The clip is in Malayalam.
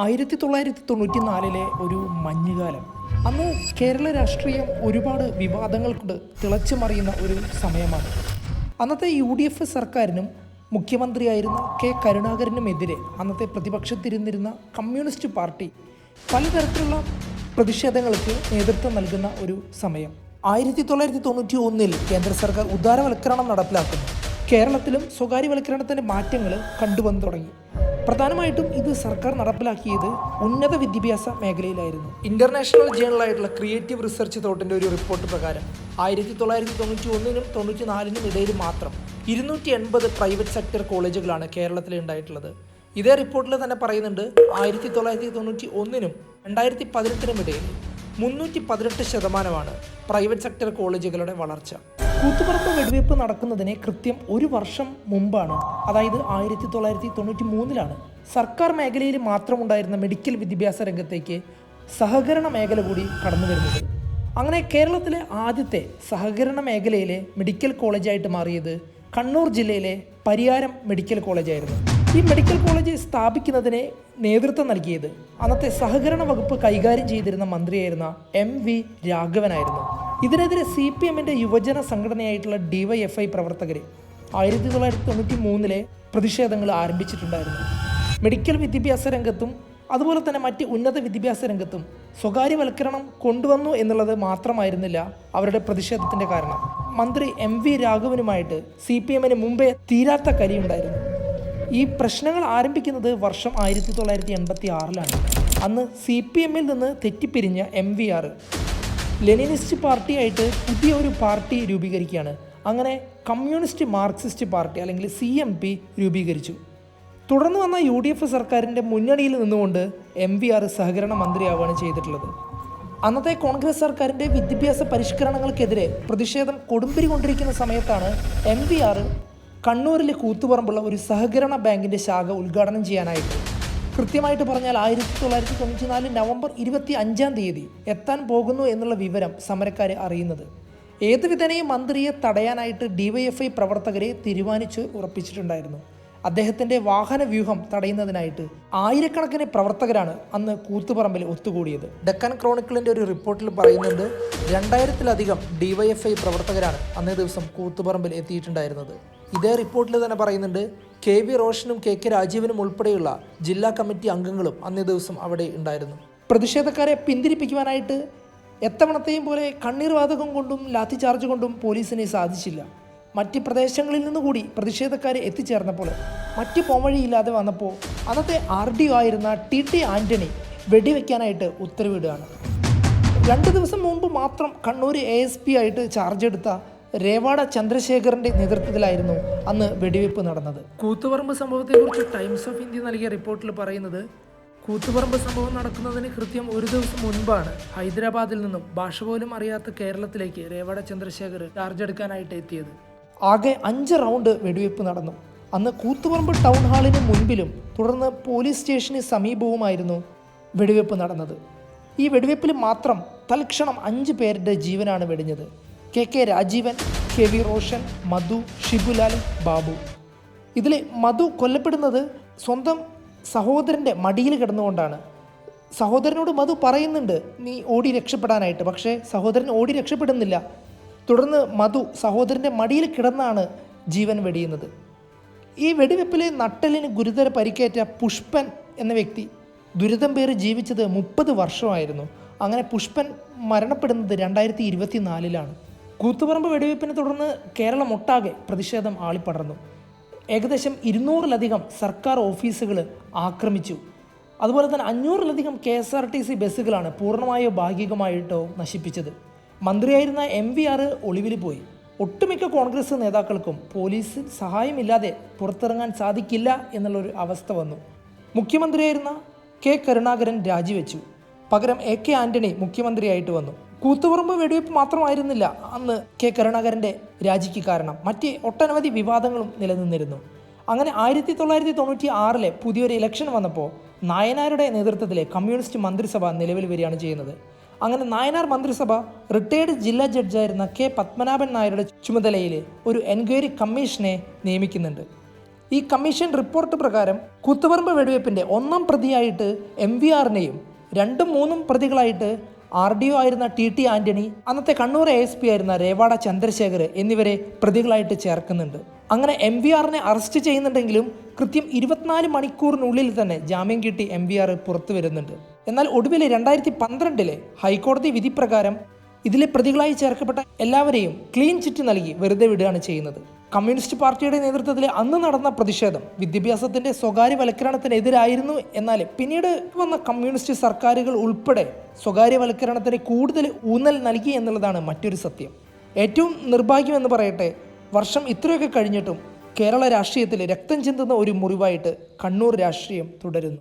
ആയിരത്തി തൊള്ളായിരത്തി തൊണ്ണൂറ്റി നാലിലെ ഒരു മഞ്ഞുകാലം. അന്ന് കേരള രാഷ്ട്രീയം ഒരുപാട് വിവാദങ്ങൾ കൊണ്ട് തിളച്ചു മറിയുന്ന ഒരു സമയമാണ്. അന്നത്തെ യു ഡി എഫ് സർക്കാരിനും മുഖ്യമന്ത്രിയായിരുന്ന കെ കരുണാകരനുമെതിരെ അന്നത്തെ പ്രതിപക്ഷത്തിരുന്നിരുന്ന കമ്മ്യൂണിസ്റ്റ് പാർട്ടി പലതരത്തിലുള്ള പ്രതിഷേധങ്ങൾക്ക് നേതൃത്വം നൽകുന്ന ഒരു സമയം. ആയിരത്തി തൊള്ളായിരത്തി തൊണ്ണൂറ്റി ഒന്നിൽ കേന്ദ്ര സർക്കാർ ഉദാരവൽക്കരണം നടപ്പിലാക്കുന്നു. കേരളത്തിലും സ്വകാര്യവൽക്കരണത്തിന്റെ മാറ്റങ്ങൾ കണ്ടുവന്നു തുടങ്ങി. പ്രധാനമായിട്ടും ഇത് സർക്കാർ നടപ്പിലാക്കിയത് ഉന്നത വിദ്യാഭ്യാസ മേഖലയിലായിരുന്നു. ഇന്റർനാഷണൽ ജേണലായിട്ടുള്ള ക്രിയേറ്റീവ് റിസർച്ച് തോട്ടിന്റെ ഒരു റിപ്പോർട്ട് പ്രകാരം ആയിരത്തി തൊള്ളായിരത്തി തൊണ്ണൂറ്റി ഒന്നിനും തൊണ്ണൂറ്റി നാലിനും ഇടയിൽ മാത്രം ഇരുന്നൂറ്റി എൺപത് പ്രൈവറ്റ് സെക്ടർ കോളേജുകളാണ് കേരളത്തിൽ ഉണ്ടായിട്ടുള്ളത്. ഇതേ റിപ്പോർട്ടിൽ തന്നെ പറയുന്നുണ്ട് ആയിരത്തി തൊള്ളായിരത്തി തൊണ്ണൂറ്റി ഒന്നിനും രണ്ടായിരത്തി പതിനെട്ടിനും ഇടയിൽ മുന്നൂറ്റി പതിനെട്ട് ശതമാനമാണ് പ്രൈവറ്റ് സെക്ടർ കോളേജുകളുടെ വളർച്ച. കൂത്തുപറമ്പ് വെടിവയ്പ് നടക്കുന്നതിന് കൃത്യം ഒരു വർഷം മുമ്പാണ്. അതായത് ആയിരത്തി തൊള്ളായിരത്തി തൊണ്ണൂറ്റി മൂന്നിലാണ് സർക്കാർ മേഖലയിൽ മാത്രമുണ്ടായിരുന്ന മെഡിക്കൽ വിദ്യാഭ്യാസ രംഗത്തേക്ക് സഹകരണ മേഖല കൂടി കടന്നു വരുന്നത്. അങ്ങനെ കേരളത്തിലെ ആദ്യത്തെ സഹകരണ മേഖലയിലെ മെഡിക്കൽ കോളേജായിട്ട് മാറിയത് കണ്ണൂർ ജില്ലയിലെ പരിയാരം മെഡിക്കൽ കോളേജായിരുന്നു. ഈ മെഡിക്കൽ കോളേജ് സ്ഥാപിക്കുന്നതിന് നേതൃത്വം നൽകിയത്. അന്നത്തെ സഹകരണ വകുപ്പ് കൈകാര്യം ചെയ്തിരുന്ന മന്ത്രിയായിരുന്ന എം വി രാഘവനായിരുന്നു. ഇതിനെതിരെ സി പി എമ്മിന്റെ യുവജന സംഘടനയായിട്ടുള്ള ഡിവൈഎഫ്ഐ പ്രവർത്തകർ ആയിരത്തി തൊള്ളായിരത്തി തൊണ്ണൂറ്റി മൂന്നിലെ പ്രതിഷേധങ്ങൾ ആരംഭിച്ചിട്ടുണ്ടായിരുന്നു. മെഡിക്കൽ വിദ്യാഭ്യാസ രംഗത്തും അതുപോലെ തന്നെ മറ്റ് ഉന്നത വിദ്യാഭ്യാസ രംഗത്തും സ്വകാര്യവൽക്കരണം കൊണ്ടുവന്നു എന്നുള്ളത് മാത്രമായിരുന്നില്ല അവരുടെ പ്രതിഷേധത്തിന്റെ കാരണം. മന്ത്രി എം വി രാഘവനുമായിട്ട് സി പി എമ്മിന് മുമ്പേ തീരാത്ത കരിയുണ്ടായിരുന്നു ഈ പ്രശ്നങ്ങൾ ആരംഭിക്കുന്നത് വർഷം ആയിരത്തി തൊള്ളായിരത്തി എൺപത്തി ആറിലാണ് അന്ന് സി പി എമ്മിൽ നിന്ന് തെറ്റിപ്പിരിഞ്ഞ എം വി ആർ ലെനിനിസ്റ്റ് പാർട്ടിയായിട്ട് പുതിയ ഒരു പാർട്ടി രൂപീകരിക്കുകയാണ്. അങ്ങനെ കമ്മ്യൂണിസ്റ്റ് മാർക്സിസ്റ്റ് പാർട്ടി അല്ലെങ്കിൽ സി എം പി രൂപീകരിച്ചു. തുടർന്ന് വന്ന യു ഡി എഫ് സർക്കാരിന്റെ മുന്നണിയിൽ നിന്നുകൊണ്ട് എം വി ആർ സഹകരണ മന്ത്രിയാവുകയാണ് ചെയ്തിട്ടുള്ളത്. അന്നത്തെ കോൺഗ്രസ് സർക്കാരിന്റെ വിദ്യാഭ്യാസ പരിഷ്കരണങ്ങൾക്കെതിരെ പ്രതിഷേധം കൊടുമ്പിരി കൊണ്ടിരിക്കുന്ന സമയത്താണ് എം വി ആർ കണ്ണൂരിലെ കൂത്തുപറമ്പുള്ള ഒരു സഹകരണ ബാങ്കിന്റെ ശാഖ ഉദ്ഘാടനം ചെയ്യാനായിട്ട് കൃത്യമായിട്ട് പറഞ്ഞാൽ ആയിരത്തി തൊള്ളായിരത്തി തൊണ്ണൂറ്റി നാല് നവംബർ ഇരുപത്തി അഞ്ചാം തീയതി എത്താൻ പോകുന്നു എന്നുള്ള വിവരം സമരക്കാരെ അറിയുന്നത്. ഏതുവിധേനയും മന്ത്രിയെ തടയാനായിട്ട് ഡിവൈഎഫ്ഐ പ്രവർത്തകരെ തീരുമാനിച്ച് ഉറപ്പിച്ചിട്ടുണ്ടായിരുന്നു. അദ്ദേഹത്തിന്റെ വാഹന വ്യൂഹം തടയുന്നതിനായിട്ട് ആയിരക്കണക്കിന് പ്രവർത്തകരാണ് അന്ന് കൂത്തുപറമ്പിൽ ഒത്തുകൂടിയത്. ഡെക്കൻ ക്രോണിക്കിളിന്റെ ഒരു റിപ്പോർട്ടിൽ പറയുന്നുണ്ട് രണ്ടായിരത്തിലധികം ഡിവൈഎഫ്ഐ പ്രവർത്തകരാണ് അന്നേ ദിവസം കൂത്തുപറമ്പിൽ എത്തിയിട്ടുണ്ടായിരുന്നത്. ഇതേ റിപ്പോർട്ടിൽ തന്നെ പറയുന്നുണ്ട് കെ വി റോഷനും കെ കെ രാജീവനും ഉൾപ്പെടെയുള്ള ജില്ലാ കമ്മിറ്റി അംഗങ്ങളും അന്നേ ദിവസം അവിടെ ഉണ്ടായിരുന്നു. പ്രതിഷേധക്കാരെ പിന്തിരിപ്പിക്കുവാനായിട്ട് എത്തവണത്തെയും പോലെ കണ്ണീർ വാതകം കൊണ്ടും ലാത്തി ചാർജ് കൊണ്ടും പോലീസിനെ സാധിച്ചില്ല. മറ്റ് പ്രദേശങ്ങളിൽ നിന്നുകൂടി പ്രതിഷേധക്കാരെ എത്തിച്ചേർന്നപ്പോൾ മറ്റ് പോംവഴിയില്ലാതെ വന്നപ്പോൾ അന്നത്തെ ആർ ഡി ഒ ആയിരുന്ന ടി ടി ആന്റണി വെടിവെക്കാനായിട്ട് ഉത്തരവിടുകയാണ്. രണ്ട് ദിവസം മുമ്പ് മാത്രം കണ്ണൂർ എ എസ് പി ആയിട്ട് ചാർജ് എടുത്ത രേവാഡ ചന്ദ്രശേഖറിന്റെ നേതൃത്വത്തിലായിരുന്നു അന്ന് വെടിവെപ്പ് നടന്നത്. കൂത്തുപറമ്പ് സംഭവത്തെക്കുറിച്ച് ടൈംസ് ഓഫ് ഇന്ത്യ നൽകിയ റിപ്പോർട്ടിൽ പറയുന്നത് കൂത്തുപറമ്പ് സംഭവം നടക്കുന്നതിന് കൃത്യം ഒരു ദിവസം മുൻപാണ് ഹൈദരാബാദിൽ നിന്നും ഭാഷ പോലും അറിയാത്ത കേരളത്തിലേക്ക് രേവാഡ ചന്ദ്രശേഖർ ചാർജ് എടുക്കാനായിട്ട് എത്തിയത്. ആകെ അഞ്ച് റൗണ്ട് വെടിവെപ്പ് നടന്നു. അന്ന് കൂത്തുപറമ്പ് ടൗൺ ഹാളിന് മുൻപിലും തുടർന്ന് പോലീസ് സ്റ്റേഷന് സമീപവുമായിരുന്നു വെടിവെപ്പ് നടന്നത്. ഈ വെടിവെപ്പിൽ മാത്രം തൽക്ഷണം അഞ്ച് പേരുടെ ജീവനാണ് വെടിഞ്ഞത്. K K Rajeevan K V Roshan Madhu Shibulal Babu. ഇതിൽ മധു കൊല്ലപ്പെടുന്നത് സ്വന്തം സഹോദരന്റെ മടിയിൽ കിടന്നുകൊണ്ടാണ്. സഹോദരനോട് മധു പറയുന്നുണ്ട് നീ ഓടി രക്ഷപ്പെടാനായിട്ട്. പക്ഷേ സഹോദരൻ ഓടി രക്ഷപ്പെടുന്നില്ല. തുടർന്ന് മധു സഹോദരന്റെ മടിയിൽ കിടന്നാണ് ജീവൻ വെടിയുന്നത്. ഈ വെടിവെപ്പിലെ നട്ടലിന് ഗുരുതര പരിക്കേറ്റ പുഷ്പൻ എന്ന വ്യക്തി ദുരിതം പേറി ജീവിച്ചത് മുപ്പത് വർഷമായിരുന്നു. അങ്ങനെ പുഷ്പൻ മരണപ്പെടുന്നത് രണ്ടായിരത്തി ഇരുപത്തി നാലിലാണ് കൂത്തുപറമ്പ് വെടിവെപ്പിനെ തുടർന്ന് കേരളം ഒട്ടാകെ പ്രതിഷേധം ആളിപ്പടർന്നു. ഏകദേശം ഇരുന്നൂറിലധികം സർക്കാർ ഓഫീസുകൾ ആക്രമിച്ചു. അതുപോലെ തന്നെ അഞ്ഞൂറിലധികം K S R T C ബസ്സുകളാണ് പൂർണമായോ ഭാഗികമായിട്ടോ നശിപ്പിച്ചത്. മന്ത്രിയായിരുന്ന എം വി ആർ ഒളിവിൽ പോയി. ഒട്ടുമിക്ക കോൺഗ്രസ് നേതാക്കൾക്കും പോലീസ് സഹായമില്ലാതെ പുറത്തിറങ്ങാൻ സാധിക്കില്ല എന്നുള്ളൊരു അവസ്ഥ വന്നു. മുഖ്യമന്ത്രിയായിരുന്ന കെ കരുണാകരൻ രാജിവെച്ചു. പകരം എ കെ ആന്റണി മുഖ്യമന്ത്രിയായിട്ട് വന്നു. കൂത്തുപറമ്പ് വെടിവെപ്പ് മാത്രമായിരുന്നില്ല അന്ന് കെ കരുണാകരന്റെ രാജിക്ക് കാരണം. മറ്റ് ഒട്ടനവധി വിവാദങ്ങളും നിലനിന്നിരുന്നു. അങ്ങനെ ആയിരത്തി തൊള്ളായിരത്തി തൊണ്ണൂറ്റി ആറിലെ പുതിയൊരു ഇലക്ഷൻ വന്നപ്പോൾ നായനാരുടെ നേതൃത്വത്തിലെ കമ്മ്യൂണിസ്റ്റ് മന്ത്രിസഭ നിലവിൽ വരികയാണ് ചെയ്യുന്നത്. അങ്ങനെ നായനാർ മന്ത്രിസഭ റിട്ടയേർഡ് ജില്ലാ ജഡ്ജായിരുന്ന കെ പത്മനാഭൻ നായരുടെ ചുമതലയിൽ ഒരു എൻക്വയറി കമ്മീഷനെ നിയമിക്കുന്നുണ്ട്. ഈ കമ്മീഷൻ റിപ്പോർട്ട് പ്രകാരം കൂത്തുപറമ്പ് വെടിവെപ്പിന്റെ ഒന്നാം പ്രതിയായിട്ട് എം വി ആറിനെയും രണ്ടും മൂന്നും പ്രതികളായിട്ട് ആർ ഡി ഒ ആയിരുന്ന ടി ടി ആന്റണി അന്നത്തെ കണ്ണൂർ എ എസ് പി ആയിരുന്ന രേവാട ചന്ദ്രശേഖർ എന്നിവരെ പ്രതികളായിട്ട് ചേർക്കുന്നുണ്ട്. അങ്ങനെ എം വി ആറിനെ അറസ്റ്റ് ചെയ്യുന്നുണ്ടെങ്കിലും കൃത്യം ഇരുപത്തിനാല് മണിക്കൂറിനുള്ളിൽ തന്നെ ജാമ്യം കിട്ടി എം വി ആർ പുറത്തു വരുന്നുണ്ട്. എന്നാൽ ഒടുവിൽ രണ്ടായിരത്തി പന്ത്രണ്ടിലെ ഹൈക്കോടതി വിധി പ്രകാരം ഇതിലെ പ്രതികളായി ചേർക്കപ്പെട്ട എല്ലാവരെയും ക്ലീൻ ചിറ്റ് നൽകി വെറുതെ വിടുകയാണ് ചെയ്യുന്നത്. കമ്മ്യൂണിസ്റ്റ് പാർട്ടിയുടെ നേതൃത്വത്തിൽ അന്ന് നടന്ന പ്രതിഷേധം വിദ്യാഭ്യാസത്തിന്റെ സ്വകാര്യവൽക്കരണത്തിനെതിരായിരുന്നു എന്നാൽ പിന്നീട് വന്ന കമ്മ്യൂണിസ്റ്റ് സർക്കാരുകൾ ഉൾപ്പെടെ സ്വകാര്യവൽക്കരണത്തിന് കൂടുതൽ ഊന്നൽ നൽകി എന്നുള്ളതാണ് മറ്റൊരു സത്യം. ഏറ്റവും നിർഭാഗ്യം എന്ന് പറയട്ടെ വർഷം ഇത്രയൊക്കെ കഴിഞ്ഞിട്ടും കേരള രാഷ്ട്രീയത്തിൽ രക്തം ചിന്തുന്ന ഒരു മുറിവായിട്ട് കണ്ണൂർ രാഷ്ട്രീയം തുടരുന്നു.